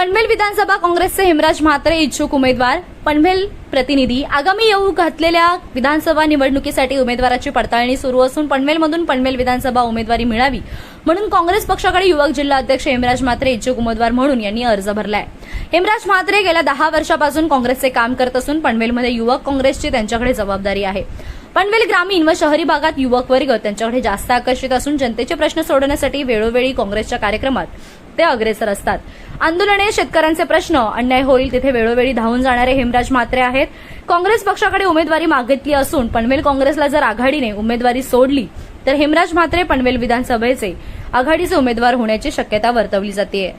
पनवेल विधानसभा काँग्रेसचे हेमराज म्हात्रे इच्छुक उमेदवार. पनवेल प्रतिनिधी आगामी येऊ घातलेल्या विधानसभा निवडणुकीसाठी उमेदवाराची पडताळणी सुरू असून पनवेलमधून पनवेल विधानसभा उमेदवारी मिळावी म्हणून काँग्रेस पक्षाकडे युवक जिल्हा अध्यक्ष हेमराज म्हात्रे इच्छुक उमेदवार म्हणून यांनी अर्ज भरलाय. हेमराज म्हात्रे गेल्या दहा वर्षापासून काँग्रेसचे काम करत असून पनवेलमध्ये युवक काँग्रेसची त्यांच्याकडे जबाबदारी आहे. पनवेल ग्रामीण व शहरी भागात युवक वर्ग त्यांच्याकडे जास्त आकर्षित असून जनतेचे प्रश्न सोडवण्यासाठी वेळोवेळी काँग्रेसच्या कार्यक्रमात ते अग्रेसर असतात. आंदोलने शेतकऱ्यांचे प्रश्न अन्याय होईल तिथे वेळोवेळी धावून जाणारे हेमराज म्हात्रे आहेत. काँग्रेस पक्षाकडे उमेदवारी मागितली असून पनवेल काँग्रेसला जर आघाडीने उमेदवारी सोडली तर हेमराज म्हात्रे पनवेल विधानसभेचे आघाडीचे उमेदवार होण्याची शक्यता वर्तवली जाते